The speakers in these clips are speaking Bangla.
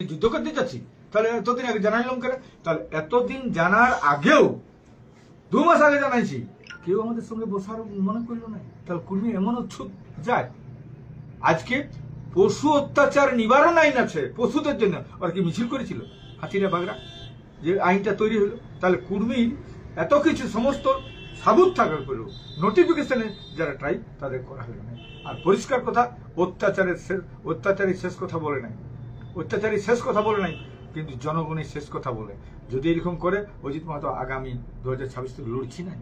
যুদ্ধ করতে চাচ্ছি তাহলে এতদিন আগে জানাইলাম কেন? তাহলে এতদিন জানার আগেও দু মাস আগে জানাইছি। কেউ আমাদের সঙ্গে বসার মনে করল না। তাহলে কুর্মী এমন উচ্ছুত যায়। আজকে পশু অত্যাচার নিবারণ আইন আছে, পশুদের জন্য। আর কি মিছিল করেছিল? হাতিরা বাগরা যে আইনটা তৈরি হলো, তাহলে কুর্মীর এত কিছু সমস্ত সাবুত থাকার পরেও নোটিফিকেশনে যারা ট্রাই তাদের করা হলো না। আর পরিষ্কার কথা, অত্যাচারের অত্যাচারের শেষ কথা বলে নাই। অত্যাচারী শেষ কথা বলে নাই কিন্তু জনগণের শেষ কথা বলে। যদি এরকম করে অজিত মাহাতো আগামী দু হাজার ছাব্বিশ থেকে লড়ছি না।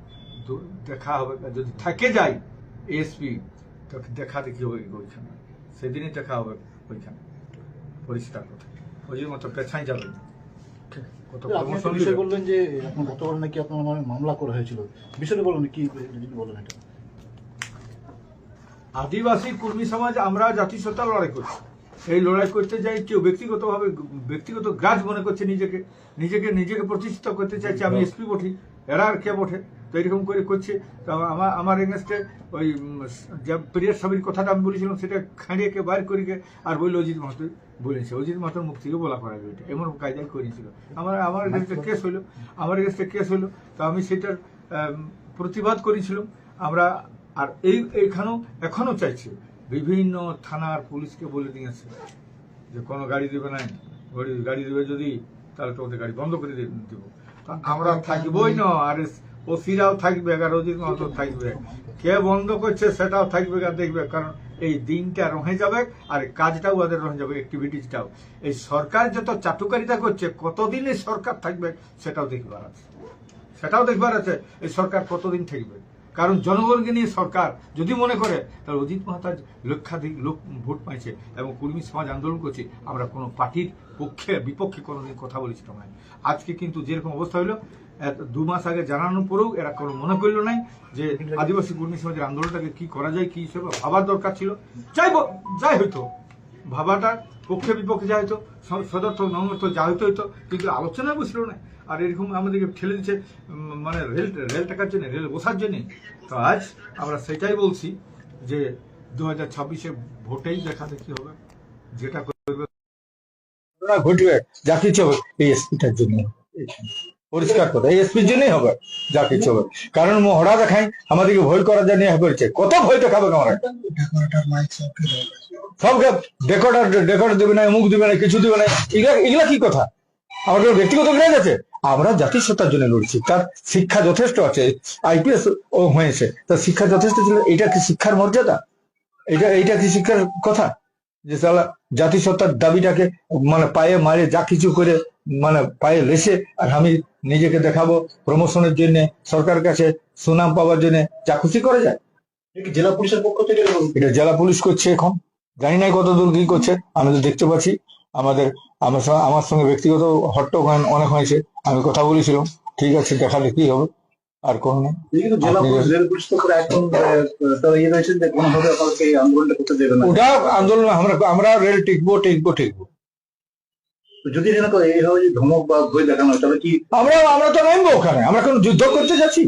দেখা হবে যদি থেকে যায় এসপি তো দেখা দেখি হবে ওইখানে সেদিনই দেখা হবে ওইখানে পরিষ্কার কথা। অজিত মাহাতো পেছাই যাবে। না। কত আপনি একটা প্রমোশন বিষয় দিবে। বললেন যে গতবার নাকি আপনার মামলা করা হয়েছিল। বিষয়টা বলুন কি বলেন এটা। আদিবাসী কর্মী সমাজ আমরা জাতিসত্তা লড়াই করছি। এই লড়াই করতে যাই কেউ ব্যক্তিগতভাবে ব্যক্তিগত গ্রাজ মনে করছে নিজেকে নিজেকে নিজেকে প্রতিষ্ঠিত করতে চাইছে আমি এসপি বঠি এরা আর কে বঠে তো এরকম করে করছে। তো আমার আমার এগেনস্টে ওই যে প্রিয়ার স্বামীর কথাটা আমি বলেছিলাম সেটা খাঁড়িয়ে কে বাইর করিকে আর বলল অজিত মাহাতো বলেছে অজিত মাহাতোর মুখ থেকে বলা করা যায় এটা। এমন কায়দায় করেছিল। আমার আমার এগেনস্টে কেস হইল আমার এগেনস্টে কেস হইল তো আমি সেটার প্রতিবাদ করেছিলাম। আমরা আর এই এইখানেও এখনও চাইছি বিভিন্ন থানার পুলিশকে বলে দিয়েছে যে কোনো গাড়ি দেবে না গাড়ি দেবে যদি তাহলে তোমাদের গাড়ি বন্ধ করে দেব। তা আমরা থাকবোই না আর ওসিরাও থাকবে আর অজিত মাহাতো থাকবে। কে বন্ধ করছে সেটাও থাকবে আর দেখবে কারণ এই দিনটা রহে যাবে আর কাজটাও ওদের রহে যাবে অ্যাক্টিভিটিসটাও এই সরকার যত চাটুকারিতা করছে কতদিন এই সরকার থাকবে সেটাও দেখবার আছে। সেটাও দেখবার আছে এই সরকার কতদিন থাকবে। কারণ জনগণকে নিয়ে সরকার যদি মনে করে, তাহলে অজিত মাহাতার লক্ষাধিক লোক ভোট পাইছে এবং কর্মী সমাজ আন্দোলন করছে, আমরা কোনো পার্টির পক্ষে, বিপক্ষে কোনোদিন কথা বলেছিলাম না। আজকে কিন্তু যেরকম অবস্থা এত দু মাস আগে জানানোর পরেও এরা কোনো মনে করল নাই যে আদিবাসী কর্মী সমাজের আন্দোলনটাকে কি করা যায়, কি হিসেবে ভাবার দরকার ছিল। যাই যাই হইতো, ভাবাটা পক্ষে বিপক্ষে যা হইতো সদর্থ নমর্থ যা হইতো হইতো, কিন্তু আলোচনা বসল না। আর এরকম আমাদেরকে ঠেলে দিচ্ছে মানে রেল রেল টাকার জন্য, রেল বসার জন্য। তো আজ আমরা সেটাই বলছি যে দু হাজার ছাব্বিশে ভোটেই দেখা দেখি হবে। যেটা করবে ঘটবে, যা কিছু হবে, এই এসপিটার জন্য। পরিষ্কার কথা, এই এসপির জন্যই হবে, যা কিছু হবে। কারণ মহড়া দেখাই আমাদেরকে ভয় করার জন্য করেছে। কত ভয় দেখাবে আমরা সবকে ডেকোড ডেকোড দেবে না, মুখ দেবে না, কিছু দেবে না। এগুলা এগুলা কি কথা? আমাদের ব্যক্তিগত গ্রাজ আছে। আমরা জাতিসত্তার জন্য লড়ছি। তার শিক্ষা যথেষ্ট আছে। আইপিএস ও হয়েছে। তার শিক্ষা যথেষ্ট ছিল। এটা কি শিক্ষার মর্যাদা? এটা এইটা কি শিক্ষার কথা? যে তারা জাতিসত্তার দাবিটাকে মানে পায়ে মারে যা কিছু করে মানে পায়ে লেসে আর আমি নিজেকে দেখাবো প্রমোশনের জন্য সরকার কাছে সুনাম পাওয়ার জন্য যা খুশি করা যায়। জেলা পুলিশের পক্ষ থেকে? এটা জেলা পুলিশ করছে এখন। জানি না কত দূর কি করছে। আমি তো দেখতে পাচ্ছি। আমাদের আমার সঙ্গে আমার সঙ্গে ব্যক্তিগত হট্ট অনেক হয়েছে। আমি কথা বলেছিলাম ঠিক আছে দেখালে কি হবে আর কোন নেই ইয়ে ওটা আন্দোলন আমরা আমরা রেল টিকবো টিকবো টিকবো। যদি এইভাবে ধমক বা ভয় দেখানো তাহলে কি আমরা আমরা তো নামবো ওখানে আমরা কোন যুদ্ধ করতে যাচ্ছি।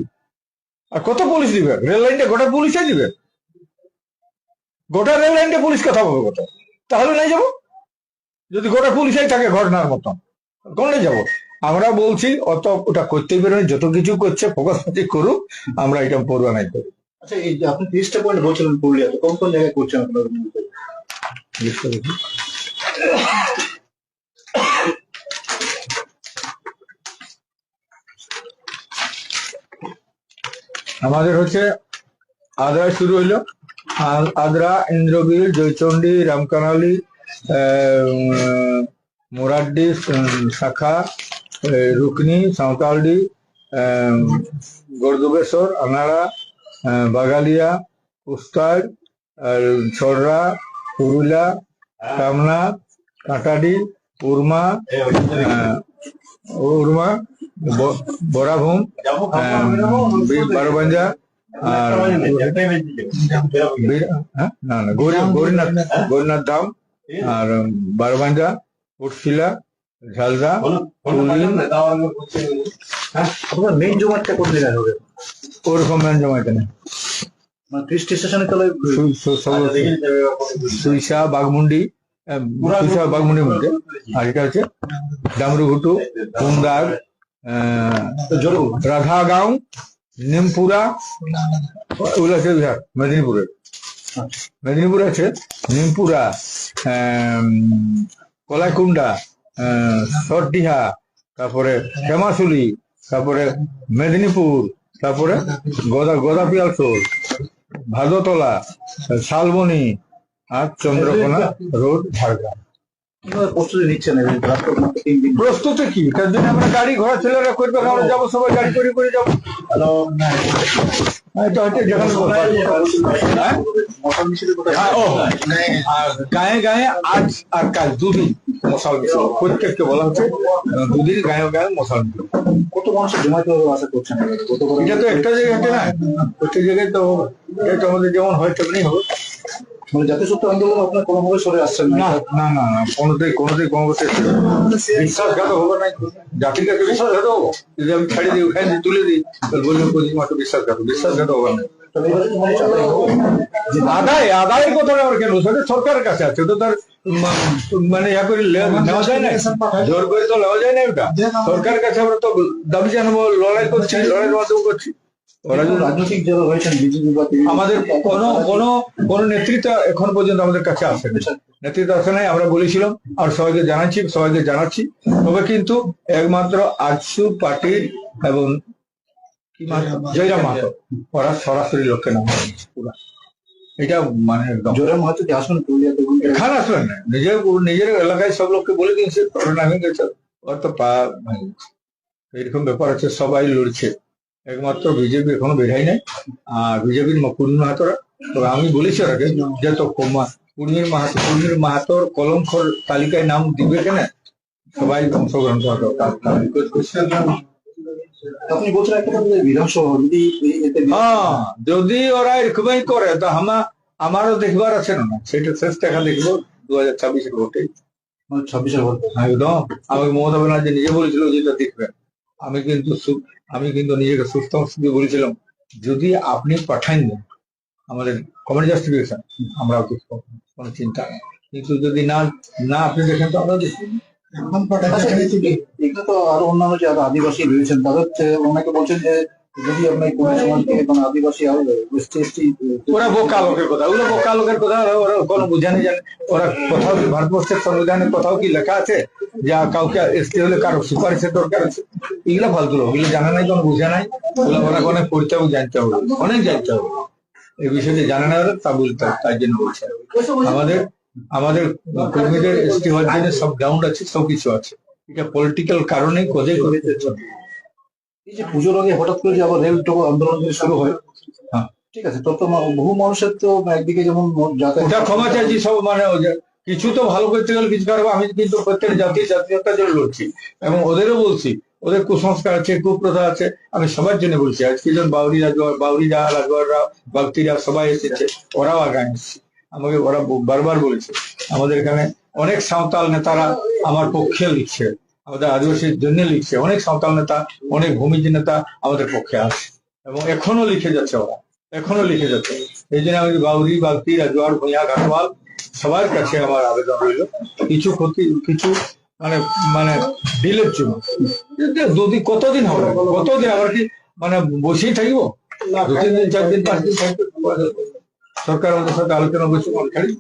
আর কত পুলিশ দিবে? রেল লাইনটা গোটা পুলিশে দিবে। গোটা রেল লাইনটা পুলিশ কথা বলবে কত তাহলে নাই যাব? যদি গোটা পুলিশেই থাকে ঘটনার মতন কোনটা যাব? আমরা বলছি অত ওটা করতেই পারে যত কিছু করছে ফোকাস করুক আমরা এটা পড়ুয়া নাই করি। আচ্ছা এই যে আপনি তিরিশটা পয়েন্ট বলছিলেন পুরুলিয়াতে কোন কোন জায়গায় করছেন আপনারা আমাদের হচ্ছে আদ্রা শুরু হইল। আদ্রা ইন্দ্রবীর জয়চন্ডী রামকানালি মোরাড্ডি শাখা রুকনি সাঁওতালডি গর্দবেশ্বর আনাড়া বাগালিয়া উস্তার আর ছড়রা পুরুলা কামনা কাটাডি উর্মা উর্মা বরাভূম বারোবাঞ্জা আর হ্যাঁ? না না গৌরী গৌরীনাথ গৌরীনাথ ধাম আর বারোবাঞ্জা উটশিলা ঝালদা জমাটটা কোন জায়গায় হবে? ওরকম মানে ত্রিশ স্টেশনে তাহলে সু- সু- সুইসা বাঘমুন্ডি তুষার বাগমুনির মধ্যে। আর এটা হচ্ছে ডামরুঘুটু রাধাগাঁও নিমপুরা বিহার মেদিনীপুরের। মেদিনীপুর আছে নিমপুরা কলাইকুন্ডা সরডিহা, তারপরে শ্যামাশুলি তারপরে মেদিনীপুর, তারপরে গদা, গদাপিয়াল সোল ভাদতলা, শালবনি, আর চন্দ্রকোনা রোড, ঝাড়গ্রাম। কীভাবে প্রস্তুতি নিচ্ছেন এই রাষ্ট্র তিন দিন। প্রস্তুতি কি? আমরা গাড়ি ঘোড়া ছেলেরা করবে আমরা যাব সবাই গাড়ি করে করে যাব। হ্যাঁ? হ্যাঁ, আর গায়ে গায়ে আজ আর কাল দুদিন মশাল প্রত্যেককে বলা হচ্ছে দুদিন গায়ে গায়ে মশাল কত মানুষের জমাতে হবে আশা করছেন? এটা তো একটা জায়গাতে না? প্রত্যেক জায়গায় তো হবে। এটা আমাদের যেমন হয় তেমনি হবে। মানে জাতীয় সত্য আন্দোলন আপনার কোনোভাবে সরে আসছেন না না না না না কোনোটাই কোনোটাই বিশ্বাসঘাত হবে না। জাতির কাছে বিশ্বাসঘাত হব। যদি আমি ছাড়ি দিই ওখানে তুলে দিই তাহলে বলবেন পঁচিশ মাত্র বিশ্বাসঘাত বিশ্বাসঘাত হবে না। তবে এবারে কি মানুষ আদায়? আদায় কথাটা আবার কেন? সেটা সরকারের কাছে আছে ওটা তার মানে ইয়া করে নেওয়া যায় না। জোর করে তো নেওয়া যায় না ওটা সরকারের কাছে আমরা তো দাবি জানাব লড়াই করছি লড়াইয়ের মাধ্যমে করছি। রাজনৈতিক যারা রয়েছেন বিজেপি বা আমাদের কোনো কোনো কোনো নেতৃত্ব এখন পর্যন্ত আমাদের কাছে আসেনি। নেতৃত্ব আসে নাই আমরা বলেছিলাম আর সবাইকে জানাচ্ছি সবাইকে জানাচ্ছি। তবে কিন্তু একমাত্র আজসু পার্টির এবং? জয়রাম মাহাতো। ওরা সরাসরি লোককে নাম এটা মানে জোরে মাহাতো কি আসুন এখানে? আসলেন না। নিজের নিজের এলাকায় সব লোককে বলে দিয়েছে ওরা নামে গেছে ওর তো পা ভাঙে এরকম ব্যাপার আছে সবাই লড়ছে। একমাত্র বিজেপি এখনও বেড়াই নাই। আর বিজেপির পূর্ণিম মাহাতোরা। তবে আমি বলেছি ওরাকে যে তো পূর্ণির মাহাতো পূর্ণির মাহাতোর কলঙ্কর তালিকায় নাম দিবে কেন? সবাই অংশগ্রহণ করা দরকার। তার request করছি। আপনি বলছেন একটা বিধানসভা যদি হ্যাঁ যদি ওরা এরকমই করে তো আমা আমারও দেখবার আছে না। সেটা শেষ দেখা দেখব দু হাজার ছাব্বিশের ভোটে। ছাব্বিশের ভোট। একদম। আমাকে মমতা ব্যানার্জি নিজে বলেছিল যেটা দেখবেন। আমি কিন্তু আমি কিন্তু নিজেকে সুস্থ সুস্থ বলেছিলাম যদি আপনি পাঠান দেন আমাদের কমেন্ট জাস্টিফিকেশন আমরা কোনো চিন্তা নেই। কিন্তু যদি না না আপনি দেখেন তো আমরা দেখি। আচ্ছা, তো আরও অন্যান্য যে আরও আদিবাসী রয়েছেন তাদের অনেকে বলছেন যে যদি আপনার কোন সমাজকে কোনো আদিবাসী ওরা বোকা লোকের কথা ওগুলো বোকা লোকের কথা ওরা কোনো বুঝানি জানে ওরা কোথাও ভারতবর্ষের সংবিধানে কোথাও কি লেখা আছে? যে কাউকে এসটি হলে কারও সুপারিশের দরকার আছে। এগুলো ফালতু এগুলো জানা নাই কোনো বুঝা নাই। ওগুলো অনেক অনেক পড়তে হবে জানতে হবে। অনেক জানতে হবে। এই বিষয়ে জানা না ওরা তা বলতে হবে, তাই জন্য বলছে। আমাদের আমাদের কর্মীদের এসটি হওয়ার জন্য সব গ্রাউন্ড আছে সব কিছু আছে। এটা পলিটিক্যাল কারণে কোজে করে এই যে পুজোর আগে হঠাৎ করে যে আবার রেল টোকো আন্দোলন শুরু হয় হ্যাঁ। ঠিক আছে তত বহু মানুষের তো একদিকে যেমন যাতায়াত ক্ষমা চাইছি সব মানে কিছু তো ভালো করতে গেলে কিছু খারাপ, আমি কিন্তু প্রত্যেক জাতি জাতীয়তার জন্য লড়ছি। এবং ওদেরও বলছি, ওদের কুসংস্কার আছে, কুপ্রথা আছে, আমি সবার জন্য বলছি। আজকে যখন বাউরি রাজওয়ার বাউরি যা রাজওয়াররা ভক্তিরা সবাই এসেছে, ওরাও আগায় এসেছে। আমাকে ওরা বারবার বলেছে, আমাদের এখানে অনেক সাঁওতাল নেতারা আমার পক্ষে লিখছে, আমাদের আদিবাসীর জন্য লিখছে। অনেক সাঁওতাল নেতা, অনেক ভূমিজ নেতা আমাদের পক্ষে আছে এবং এখনও লিখে যাচ্ছে ওরা, এখনও লিখে যাচ্ছে। এই জন্য আমি বাউরি বাগতি রাজওয়ার ভূঁইয়া ঘাটওয়াল সবার কাছে আমার আবেদন রইল। কিছু ক্ষতি কিছু মানে মানে ডিলের জন্য। দুদিন কতদিন হবে? কতদিন আবার কি মানে বসেই থাকব? দু তিন দিন চার দিন পাঁচ দিন থাকব। সরকার আমাদের সাথে আলোচনা করছে ছাড়ি